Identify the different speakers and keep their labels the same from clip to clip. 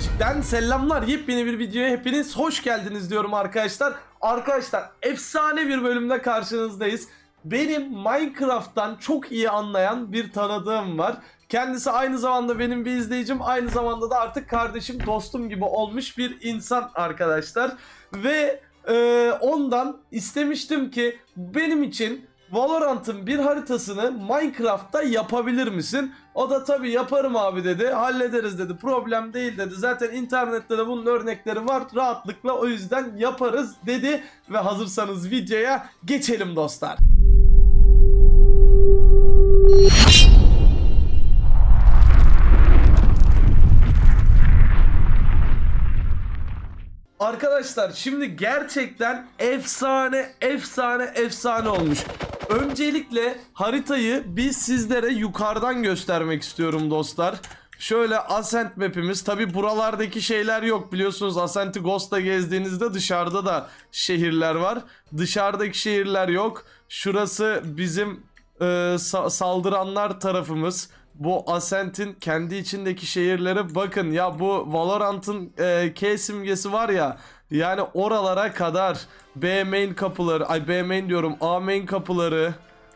Speaker 1: Belçik'ten selamlar. Yepyeni bir videoya hepiniz hoş geldiniz diyorum arkadaşlar. Arkadaşlar efsane bir bölümde karşınızdayız. Benim Minecraft'tan çok iyi anlayan bir tanıdığım var. Kendisi aynı zamanda benim bir izleyicim, aynı zamanda da artık kardeşim, dostum gibi olmuş bir insan arkadaşlar. Ve e, ondan istemiştim ki benim için Valorant'ın bir haritasını Minecraft'ta yapabilir misin? O da tabii yaparım abi dedi. Hallederiz dedi. Problem değil dedi. Zaten internette de bunun örnekleri var. Rahatlıkla o yüzden yaparız dedi. Ve hazırsanız videoya geçelim dostlar. Arkadaşlar şimdi gerçekten efsane efsane efsane olmuş. Öncelikle haritayı bir sizlere yukarıdan göstermek istiyorum dostlar. Şöyle Ascent map'imiz. Tabi buralardaki şeyler yok biliyorsunuz. Ascent'i Ghost'ta gezdiğinizde dışarıda da şehirler var. Dışarıdaki şehirler yok. Şurası bizim e, sa- saldıranlar tarafımız. Bu Ascent'in kendi içindeki şehirlere bakın ya bu Valorant'ın e, K simgesi var ya yani oralara kadar B main kapıları ay B main diyorum A main kapıları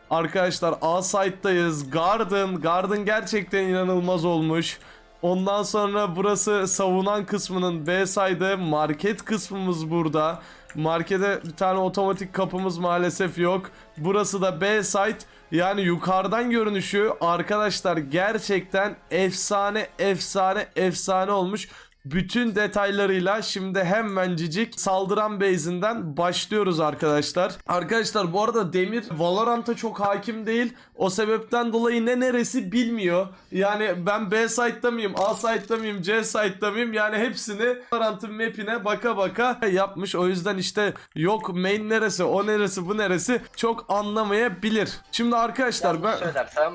Speaker 1: arkadaşlar A site'dayız Garden Garden gerçekten inanılmaz olmuş Ondan sonra burası savunan kısmının B side'ı market kısmımız burada. Markete bir tane otomatik kapımız maalesef yok. Burası da B site. Yani yukarıdan görünüşü arkadaşlar gerçekten efsane efsane efsane olmuş. Bütün detaylarıyla şimdi hemencicik saldıran base'inden başlıyoruz arkadaşlar. Arkadaşlar bu arada Demir Valorant'a çok hakim değil. O sebepten dolayı ne neresi bilmiyor. Yani ben B site'da mıyım, A site'da mıyım, C site'da mıyım? Yani hepsini Valorant'ın map'ine baka baka yapmış. O yüzden işte yok main neresi, o neresi, bu neresi çok anlamayabilir. Şimdi arkadaşlar ben...
Speaker 2: Yanlış söylersem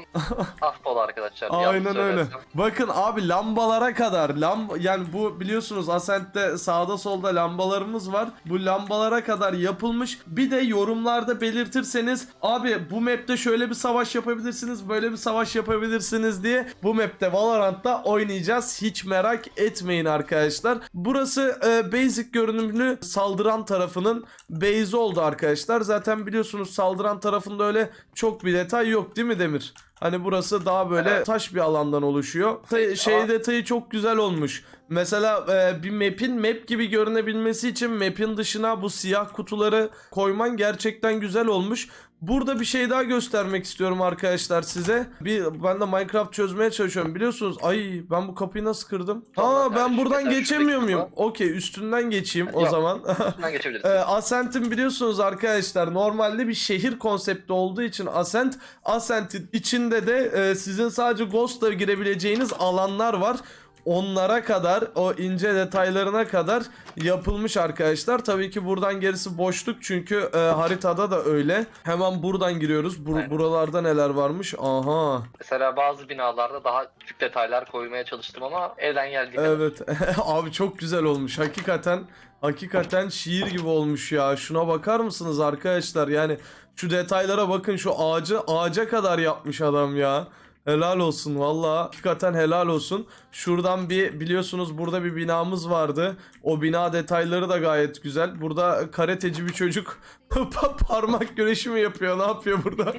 Speaker 2: affola arkadaşlar.
Speaker 1: Aynen öyle. Bakın abi lambalara kadar lamba yani bu biliyorsunuz Ascent'te sağda solda lambalarımız var. Bu lambalara kadar yapılmış. Bir de yorumlarda belirtirseniz abi bu map'te şöyle bir savaş yapabilirsiniz, böyle bir savaş yapabilirsiniz diye bu map'te Valorant'ta oynayacağız. Hiç merak etmeyin arkadaşlar. Burası e, basic görünümlü saldıran tarafının base oldu arkadaşlar. Zaten biliyorsunuz saldıran tarafında öyle çok bir detay yok değil mi Demir? Hani burası daha böyle taş bir alandan oluşuyor. Ta- şey detayı çok güzel olmuş. Mesela e, bir map'in map gibi görünebilmesi için map'in dışına bu siyah kutuları koyman gerçekten güzel olmuş. Burada bir şey daha göstermek istiyorum arkadaşlar size. Bir ben de Minecraft çözmeye çalışıyorum. Biliyorsunuz ay ben bu kapıyı nasıl kırdım?
Speaker 2: Tamam,
Speaker 1: Aa ben buradan geçemiyor muyum? Okey üstünden geçeyim o
Speaker 2: Yok.
Speaker 1: zaman.
Speaker 2: Üstünden geçebilirsin.
Speaker 1: Ee, Ascent'in biliyorsunuz arkadaşlar normalde bir şehir konsepti olduğu için Ascent, Ascent'in içinde de e, sizin sadece Ghost'la girebileceğiniz alanlar var. Onlara kadar, o ince detaylarına kadar yapılmış arkadaşlar. Tabii ki buradan gerisi boşluk çünkü e, haritada da öyle. Hemen buradan giriyoruz. Bur-
Speaker 2: Aynen.
Speaker 1: buralarda neler varmış? Aha.
Speaker 2: Mesela bazı binalarda daha küçük detaylar koymaya çalıştım ama elden geldiği kadar.
Speaker 1: Evet. Abi çok güzel olmuş. Hakikaten hakikaten şiir gibi olmuş ya. Şuna bakar mısınız arkadaşlar? Yani şu detaylara bakın. Şu ağacı ağaca kadar yapmış adam ya. Helal olsun valla. Hakikaten helal olsun. Şuradan bir biliyorsunuz burada bir binamız vardı. O bina detayları da gayet güzel. Burada karateci bir çocuk pa- parmak güreşi mi yapıyor? Ne yapıyor burada?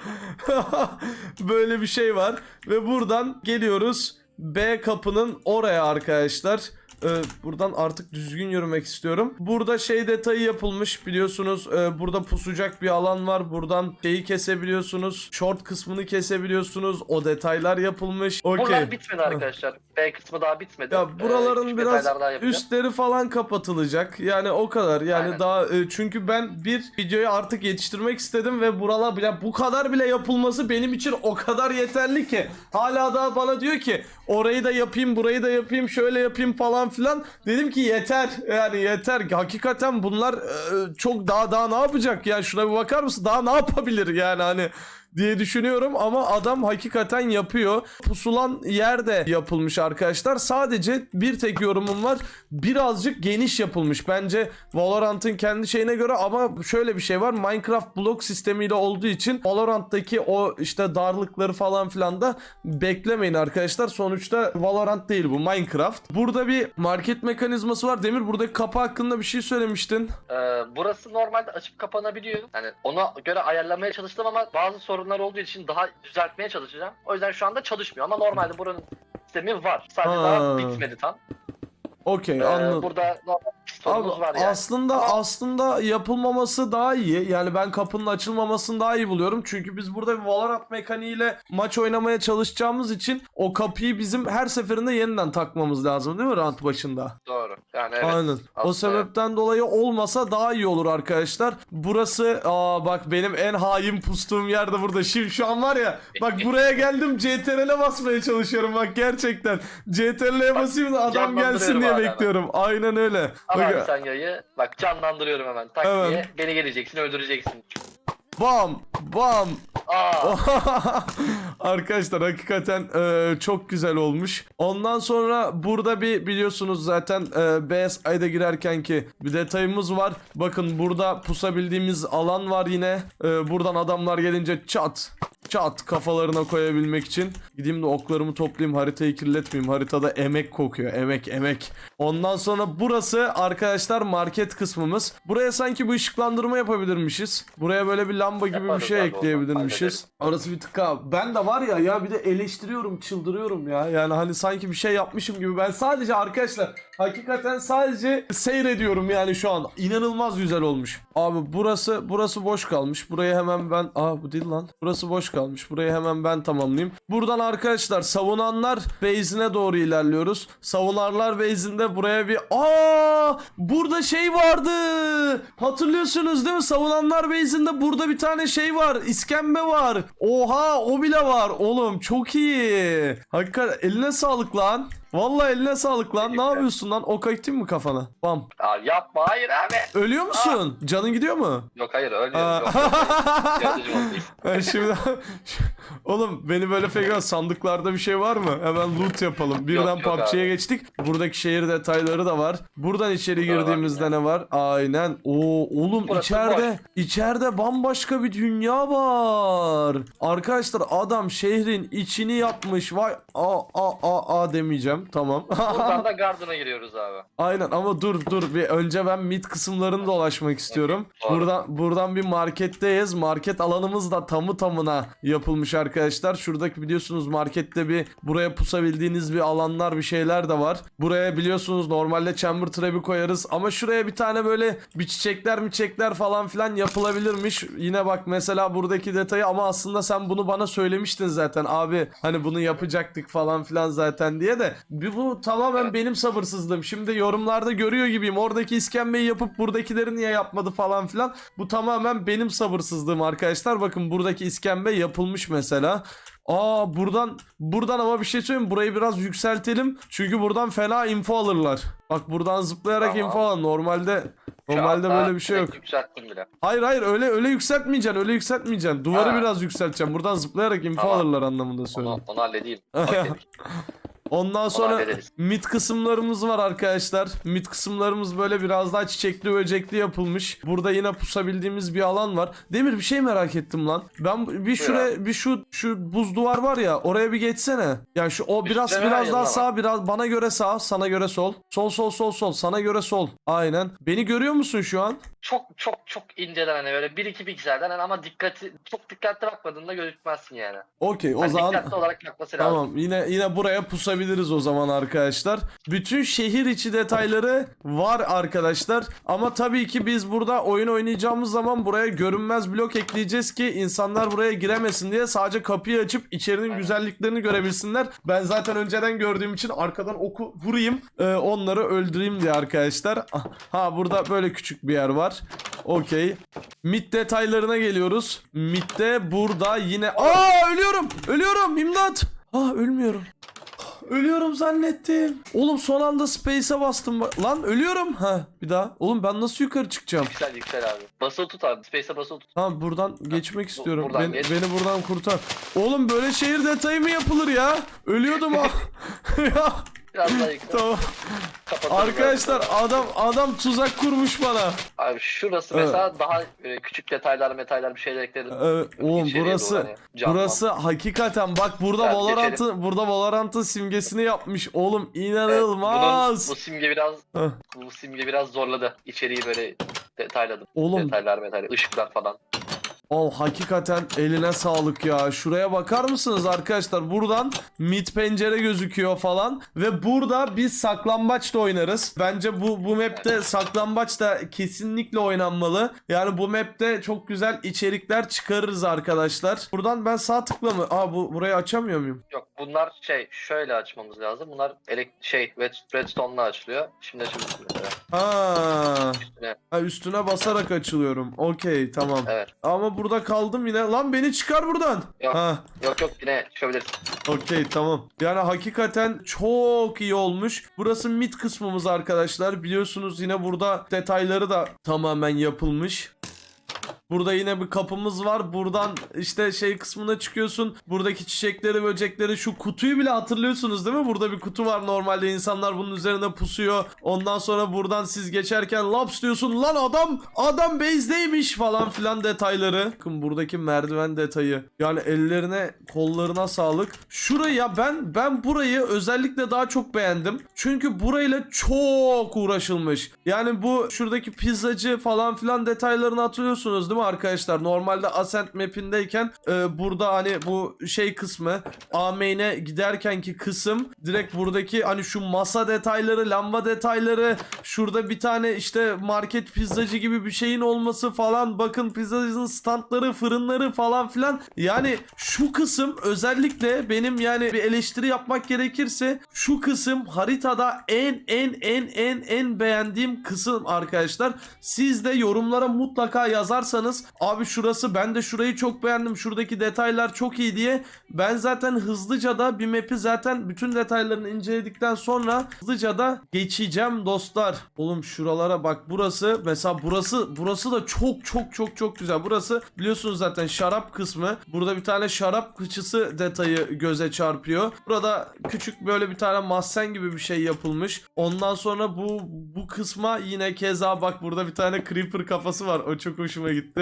Speaker 1: Böyle bir şey var. Ve buradan geliyoruz. B kapının oraya arkadaşlar. Ee, buradan artık düzgün yürümek istiyorum. Burada şey detayı yapılmış biliyorsunuz. e, burada pusacak bir alan var. Buradan şeyi kesebiliyorsunuz. Short kısmını kesebiliyorsunuz. O detaylar yapılmış. Okey.
Speaker 2: Buralar bitmedi arkadaşlar. B kısmı daha bitmedi.
Speaker 1: Ya
Speaker 2: Ee,
Speaker 1: buraların
Speaker 2: küçük
Speaker 1: biraz üstleri falan kapatılacak. Yani o kadar. Yani
Speaker 2: Aynen.
Speaker 1: daha e, çünkü ben bir videoyu artık yetiştirmek istedim ve buralar bile bu kadar bile yapılması benim için o kadar yeterli ki. Hala daha bana diyor ki orayı da yapayım, burayı da yapayım, şöyle yapayım falan filan. Dedim ki yeter. Yani yeter. Hakikaten bunlar e, çok daha daha ne yapacak ya? Şuna bir bakar mısın? Daha ne yapabilir yani hani diye düşünüyorum ama adam hakikaten yapıyor. Pusulan yerde yapılmış arkadaşlar. Sadece bir tek yorumum var. Birazcık geniş yapılmış. Bence Valorant'ın kendi şeyine göre ama şöyle bir şey var. Minecraft blok sistemiyle olduğu için Valorant'taki o işte darlıkları falan filan da beklemeyin arkadaşlar. Sonuçta Valorant değil bu Minecraft. Burada bir market mekanizması var. Demir buradaki kapı hakkında bir şey söylemiştin.
Speaker 2: Ee, burası normalde açıp kapanabiliyor. Yani ona göre ayarlamaya çalıştım ama bazı sorunlar olduğu için daha düzeltmeye çalışacağım. O yüzden şu anda çalışmıyor ama normalde buranın sistemi var. Sadece
Speaker 1: Ha.
Speaker 2: daha bitmedi tam.
Speaker 1: Okey
Speaker 2: Ee,
Speaker 1: anladım.
Speaker 2: burada normal
Speaker 1: Abi
Speaker 2: var yani.
Speaker 1: aslında
Speaker 2: Ama-
Speaker 1: aslında yapılmaması daha iyi. Yani ben kapının açılmamasını daha iyi buluyorum. Çünkü biz burada bir Valorant mekaniğiyle maç oynamaya çalışacağımız için o kapıyı bizim her seferinde yeniden takmamız lazım değil mi rant başında?
Speaker 2: Doğru. Yani evet.
Speaker 1: Aynen. O
Speaker 2: Aslında-
Speaker 1: sebepten dolayı olmasa daha iyi olur arkadaşlar. Burası aa bak benim en hain pustuğum yer de burada. Şimdi şu an var ya bak buraya geldim CTRL'e basmaya çalışıyorum bak gerçekten. CTRL'e basayım da adam gelsin diye bekliyorum. Aynen öyle.
Speaker 2: Al abi sen yayı. Bak canlandırıyorum hemen. Tak
Speaker 1: Evet.
Speaker 2: diye. Beni geleceksin öldüreceksin.
Speaker 1: Bam bam.
Speaker 2: Aa.
Speaker 1: Arkadaşlar hakikaten e, çok güzel olmuş. Ondan sonra burada bir biliyorsunuz zaten e, BSI'de girerken ki bir detayımız var. Bakın burada pusabildiğimiz alan var yine. E, buradan adamlar gelince çat çat kafalarına koyabilmek için. Gideyim de oklarımı toplayayım haritayı kirletmeyeyim. Haritada emek kokuyor emek emek. Ondan sonra burası arkadaşlar market kısmımız. Buraya sanki bu ışıklandırma yapabilirmişiz. Buraya böyle bir lamba gibi bir
Speaker 2: Yaparız
Speaker 1: şey
Speaker 2: abi,
Speaker 1: ekleyebilirmişiz. Orası bir tık ha. Ben de var ya ya bir de eleştiriyorum çıldırıyorum ya. Yani hani sanki bir şey yapmışım gibi. Ben sadece arkadaşlar hakikaten sadece seyrediyorum yani şu an. İnanılmaz güzel olmuş. Abi burası burası boş kalmış. Burayı hemen ben aa bu değil lan. Burası boş kalmış. Burayı hemen ben tamamlayayım. Buradan arkadaşlar savunanlar base'ine doğru ilerliyoruz. Savunanlar base'inde buraya bir aa burada şey vardı. Hatırlıyorsunuz değil mi? Savunanlar base'inde burada bir tane şey var. İskembe var. Oha o bile var. Oğlum çok iyi. Hakikaten eline sağlık lan. Vallahi eline sağlık lan. Ne yapıyorsun lan? Ok atayım mı kafana? Bam.
Speaker 2: Aa, yapma hayır abi.
Speaker 1: Ölüyor musun? Canın gidiyor mu?
Speaker 2: Yok hayır ölmüyorum.
Speaker 1: Aa.
Speaker 2: Yok, yok.
Speaker 1: Ben şimdi Oğlum beni böyle fena sandıklarda bir şey var mı? Hemen loot yapalım. Birden
Speaker 2: Yok,
Speaker 1: PUBG'ye
Speaker 2: abi.
Speaker 1: geçtik. Buradaki şehir detayları da var. Buradan içeri
Speaker 2: Burada
Speaker 1: girdiğimizde ne var? Aynen. Oo oğlum
Speaker 2: Burası
Speaker 1: içeride içeride bambaşka bir dünya var. Arkadaşlar adam şehrin içini yapmış. Vay a a a a demeyeceğim. Tamam.
Speaker 2: Buradan da Garden'a giriyoruz abi.
Speaker 1: Aynen ama dur dur bir önce ben mid kısımlarını dolaşmak istiyorum.
Speaker 2: Doğru.
Speaker 1: Buradan buradan bir marketteyiz. Market alanımız da tamı tamına yapılmış arkadaşlar. Şuradaki biliyorsunuz markette bir buraya pusabildiğiniz bir alanlar bir şeyler de var. Buraya biliyorsunuz normalde chamber trap'i koyarız ama şuraya bir tane böyle bir çiçekler mi çiçekler falan filan yapılabilirmiş. Yine bak mesela buradaki detayı ama aslında sen bunu bana söylemiştin zaten abi. Hani bunu yapacaktık falan filan zaten diye de bu tamamen benim sabırsızlığım. Şimdi yorumlarda görüyor gibiyim. Oradaki iskembeyi yapıp buradakileri niye yapmadı falan filan. Bu tamamen benim sabırsızlığım arkadaşlar. Bakın buradaki iskembe yapılmış mesela. Aa buradan buradan ama bir şey söyleyeyim burayı biraz yükseltelim. Çünkü buradan fena info alırlar. Bak buradan zıplayarak
Speaker 2: Tamam.
Speaker 1: info alın. Normalde
Speaker 2: Şu
Speaker 1: normalde
Speaker 2: anda
Speaker 1: böyle bir şey yok.
Speaker 2: Yükselttim bile.
Speaker 1: Hayır hayır öyle öyle yükseltmeyeceksin. Öyle yükseltmeyeceksin. Duvarı
Speaker 2: Ha.
Speaker 1: biraz yükselteceğim. Buradan zıplayarak info
Speaker 2: Tamam.
Speaker 1: alırlar anlamında
Speaker 2: Onu,
Speaker 1: söylüyorum.
Speaker 2: onu halledeyim. Okey.
Speaker 1: Ondan sonra
Speaker 2: hallederiz.
Speaker 1: mid kısımlarımız var arkadaşlar. Mid kısımlarımız böyle biraz daha çiçekli böcekli yapılmış. Burada yine pusabildiğimiz bir alan var. Demir bir şey merak ettim lan. Ben bir şuraya bir şu şu buz duvar var ya oraya bir geçsene. Yani şu o biraz
Speaker 2: Üstüne
Speaker 1: biraz daha sağ biraz bana göre sağ sana göre sol. Sol sol sol sol sana göre sol. Aynen. Beni görüyor musun şu an?
Speaker 2: Çok çok çok inceden hani böyle 1-2 pikselden hani ama dikkati çok dikkatli bakmadığında gözükmezsin yani.
Speaker 1: Okey o
Speaker 2: Yani
Speaker 1: zaman
Speaker 2: dikkatli olarak bakması lazım.
Speaker 1: Tamam yine yine buraya pusabiliriz o zaman arkadaşlar. Bütün şehir içi detayları var arkadaşlar. Ama tabii ki biz burada oyun oynayacağımız zaman buraya görünmez blok ekleyeceğiz ki insanlar buraya giremesin diye sadece kapıyı açıp içerinin
Speaker 2: Aynen.
Speaker 1: güzelliklerini görebilsinler. Ben zaten önceden gördüğüm için arkadan oku vurayım e, onları öldüreyim diye arkadaşlar. Ah, Ha burada böyle küçük bir yer var. Okey. Mid detaylarına geliyoruz. Mid'de burada yine... Aa ölüyorum! Ölüyorum! İmdat! Ah ölmüyorum. Ölüyorum zannettim. Oğlum son anda space'e bastım. Lan ölüyorum. Ha bir daha. Oğlum ben nasıl yukarı çıkacağım?
Speaker 2: Yüksel yüksel abi. Basılı tut abi. Space'e basılı tut.
Speaker 1: Tamam buradan geçmek istiyorum.
Speaker 2: buradan
Speaker 1: beni,
Speaker 2: geç.
Speaker 1: beni buradan kurtar. Oğlum böyle şehir detayı mı yapılır ya? Ölüyordum ha. ya
Speaker 2: Biraz daha yüksel.
Speaker 1: tamam.
Speaker 2: Kapatalım
Speaker 1: Arkadaşlar adam adam tuzak kurmuş bana.
Speaker 2: Abi şurası
Speaker 1: Evet.
Speaker 2: mesela daha e, küçük detaylar metaylar bir şeyler ekledim.
Speaker 1: Evet, oğlum
Speaker 2: İçeriye
Speaker 1: burası
Speaker 2: hani
Speaker 1: burası hakikaten bak burada
Speaker 2: Evet,
Speaker 1: Valorant'ın burada Valorant'ın simgesini yapmış. Oğlum
Speaker 2: Evet,
Speaker 1: inanılmaz.
Speaker 2: bunun- bu simge biraz
Speaker 1: Heh.
Speaker 2: bu simge biraz zorladı. İçeriği böyle detayladım.
Speaker 1: Oğlum
Speaker 2: Detaylar metaylar, ışıklar falan.
Speaker 1: Oh hakikaten eline sağlık ya. Şuraya bakar mısınız arkadaşlar? Buradan mid pencere gözüküyor falan ve burada biz saklambaç da oynarız. Bence bu bu map'te saklambaç da kesinlikle oynanmalı. Yani bu map'te çok güzel içerikler çıkarırız arkadaşlar. Buradan ben sağ tıkla mı? Aa bu burayı açamıyor muyum?
Speaker 2: Yok bunlar şey şöyle açmamız lazım. Bunlar elek şey red, redstone'la açılıyor. Şimdi açılmış mesela.
Speaker 1: Ha.
Speaker 2: Üstüne.
Speaker 1: ha üstüne basarak açılıyorum. Okey tamam.
Speaker 2: Evet.
Speaker 1: Ama burada kaldım yine. Lan beni çıkar buradan.
Speaker 2: Yok.
Speaker 1: Ha.
Speaker 2: Yok yok yine çıkabiliriz.
Speaker 1: Okey tamam. Yani hakikaten çok iyi olmuş. Burası mid kısmımız arkadaşlar. Biliyorsunuz yine burada detayları da tamamen yapılmış. Burada yine bir kapımız var. Buradan işte şey kısmına çıkıyorsun. Buradaki çiçekleri, böcekleri, şu kutuyu bile hatırlıyorsunuz değil mi? Burada bir kutu var normalde insanlar bunun üzerine pusuyor. Ondan sonra buradan siz geçerken laps diyorsun. Lan adam, adam base'deymiş falan filan detayları. Bakın buradaki merdiven detayı. Yani ellerine, kollarına sağlık. Şurayı ya ben ben burayı özellikle daha çok beğendim. Çünkü burayla çok uğraşılmış. Yani bu şuradaki pizzacı falan filan detaylarını hatırlıyorsunuz değil mi arkadaşlar? Normalde Ascent map'indeyken e, burada hani bu şey kısmı Ameyne giderkenki kısım direkt buradaki hani şu masa detayları, lamba detayları, şurada bir tane işte market pizzacı gibi bir şeyin olması falan bakın pizzacının standları, fırınları falan filan. Yani şu kısım özellikle benim yani bir eleştiri yapmak gerekirse şu kısım haritada en en en en en beğendiğim kısım arkadaşlar. Siz de yorumlara mutlaka yazarsanız abi şurası ben de şurayı çok beğendim. Şuradaki detaylar çok iyi diye ben zaten hızlıca da bir map'i zaten bütün detaylarını inceledikten sonra hızlıca da geçeceğim dostlar. Oğlum şuralara bak burası mesela burası burası da çok çok çok çok güzel. Burası biliyorsunuz zaten şarap kısmı. Burada bir tane şarap kıçısı detayı göze çarpıyor. Burada küçük böyle bir tane mahzen gibi bir şey yapılmış. Ondan sonra bu bu kısma yine keza bak burada bir tane creeper kafası var. O çok hoşuma gitti.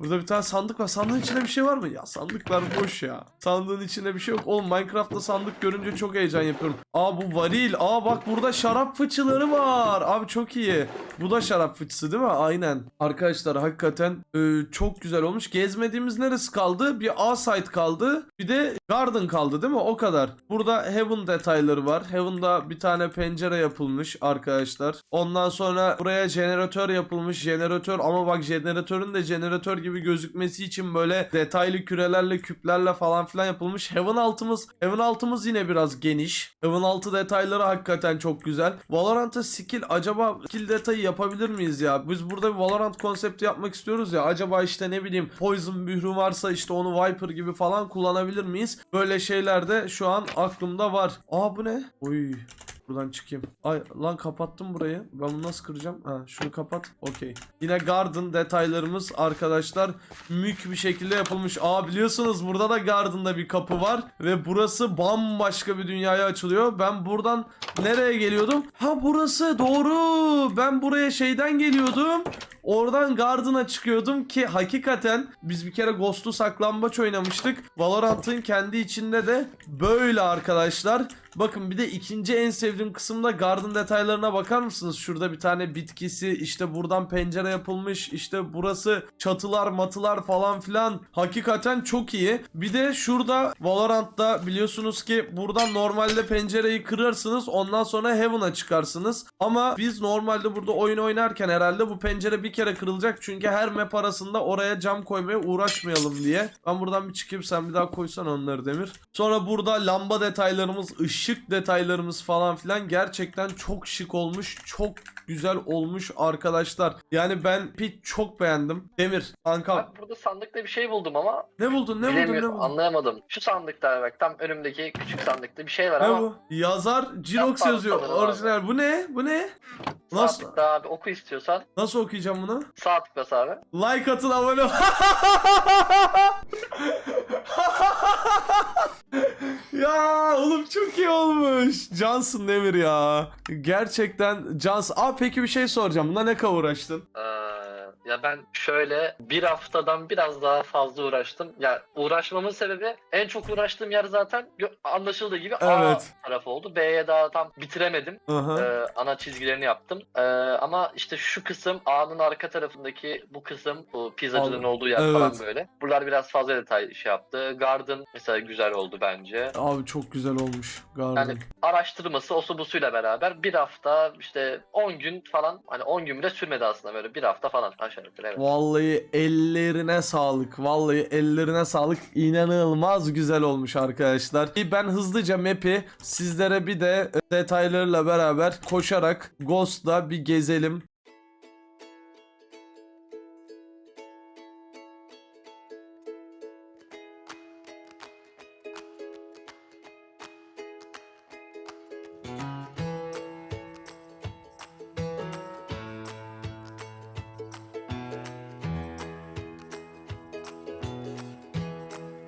Speaker 1: Burada bir tane sandık var. Sandığın içinde bir şey var mı? Ya sandıklar boş ya. Sandığın içinde bir şey yok. Oğlum Minecraft'ta sandık görünce çok heyecan yapıyorum. Aa bu varil. Aa bak burada şarap fıçıları var. Abi çok iyi. Bu da şarap fıçısı değil mi? Aynen. Arkadaşlar hakikaten e, çok güzel olmuş. Gezmediğimiz neresi kaldı? Bir A-site kaldı. Bir de garden kaldı değil mi? O kadar. Burada heaven detayları var. Heaven'da bir tane pencere yapılmış arkadaşlar. Ondan sonra buraya jeneratör yapılmış. Jeneratör ama bak jeneratörün de jeneratör gibi gözükmesi için böyle detaylı kürelerle küplerle falan filan yapılmış. Heaven altımız Heaven altımız yine biraz geniş. Heaven altı detayları hakikaten çok güzel. Valorant'a skill acaba skill detayı yapabilir miyiz ya? Biz burada bir Valorant konsepti yapmak istiyoruz ya. Acaba işte ne bileyim Poison mührü varsa işte onu Viper gibi falan kullanabilir miyiz? Böyle şeyler de şu an aklımda var. Aa bu ne? Oy. Buradan çıkayım. Ay lan kapattım burayı. Ben bunu nasıl kıracağım? Ha şunu kapat. Okey. Yine garden detaylarımız arkadaşlar mük bir şekilde yapılmış. Aa biliyorsunuz burada da garden'da bir kapı var ve burası bambaşka bir dünyaya açılıyor. Ben buradan nereye geliyordum? Ha burası doğru. Ben buraya şeyden geliyordum. Oradan Garden'a çıkıyordum ki hakikaten biz bir kere Ghost'u saklambaç oynamıştık. Valorant'ın kendi içinde de böyle arkadaşlar. Bakın bir de ikinci en sevdiğim kısımda garden detaylarına bakar mısınız? Şurada bir tane bitkisi işte buradan pencere yapılmış işte burası çatılar matılar falan filan hakikaten çok iyi. Bir de şurada Valorant'ta biliyorsunuz ki buradan normalde pencereyi kırarsınız ondan sonra Heaven'a çıkarsınız. Ama biz normalde burada oyun oynarken herhalde bu pencere bir kere kırılacak çünkü her map arasında oraya cam koymaya uğraşmayalım diye. Ben buradan bir çıkayım sen bir daha koysan onları Demir. Sonra burada lamba detaylarımız ışık detaylarımız falan filan gerçekten çok şık olmuş. Çok güzel olmuş arkadaşlar. Yani ben pit çok beğendim. Demir, kankam.
Speaker 2: Bak burada sandıkta bir şey buldum ama
Speaker 1: Ne buldun? Ne buldun? Ne buldun?
Speaker 2: anlayamadım. Şu sandıkta bak tam önümdeki küçük sandıkta bir şey var
Speaker 1: Ne
Speaker 2: ama
Speaker 1: bu? Yazar Jirox yazıyor.
Speaker 2: abi.
Speaker 1: Orijinal. Bu ne? Bu ne? Nasıl
Speaker 2: sandıkta abi oku istiyorsan
Speaker 1: nasıl okuyacağım bunu?
Speaker 2: sağ tıklas abi.
Speaker 1: Like atın abone ol. ya oğlum çok iyi olmuş. Cansın Demir ya. Gerçekten Cansın. Aa peki bir şey soracağım. Buna ne kadar uğraştın?
Speaker 2: Ee, ya ben şöyle bir haftadan biraz daha fazla uğraştım. Ya uğraşmamın sebebi en çok uğraştığım yer zaten anlaşıldığı gibi
Speaker 1: Evet.
Speaker 2: A tarafı oldu. B'ye daha tam bitiremedim.
Speaker 1: Aha.
Speaker 2: Ee, ana çizgilerini yaptım. Ee, ama işte şu kısım A'nın arka tarafındaki bu kısım bu pizzacının
Speaker 1: Abi,
Speaker 2: olduğu yer
Speaker 1: evet.
Speaker 2: falan böyle. Buralar biraz fazla detay şey yaptı. Garden mesela güzel oldu bence.
Speaker 1: Abi çok güzel olmuş. Garden.
Speaker 2: Yani araştırması osu busuyla beraber bir hafta işte 10 gün falan hani 10 gün bile sürmedi aslında böyle bir hafta falan aşağı yukarı evet.
Speaker 1: Vallahi ellerine sağlık. Vallahi ellerine sağlık. İnanılmaz güzel olmuş arkadaşlar. Ben hızlıca map'i sizlere bir de detaylarıyla beraber koşarak Ghost'la bir gezelim.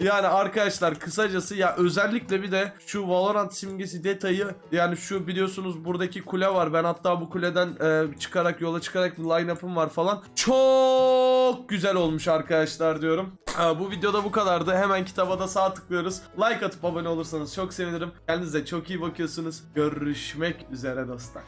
Speaker 1: Yani arkadaşlar kısacası ya özellikle bir de şu Valorant simgesi detayı yani şu biliyorsunuz buradaki kule var. Ben hatta bu kuleden e, çıkarak yola çıkarak line-up'ım var falan. Çok güzel olmuş arkadaşlar diyorum. Ha, bu videoda bu kadardı. Hemen kitaba da sağ tıklıyoruz. Like atıp abone olursanız çok sevinirim. Kendinize çok iyi bakıyorsunuz. Görüşmek üzere dostlar.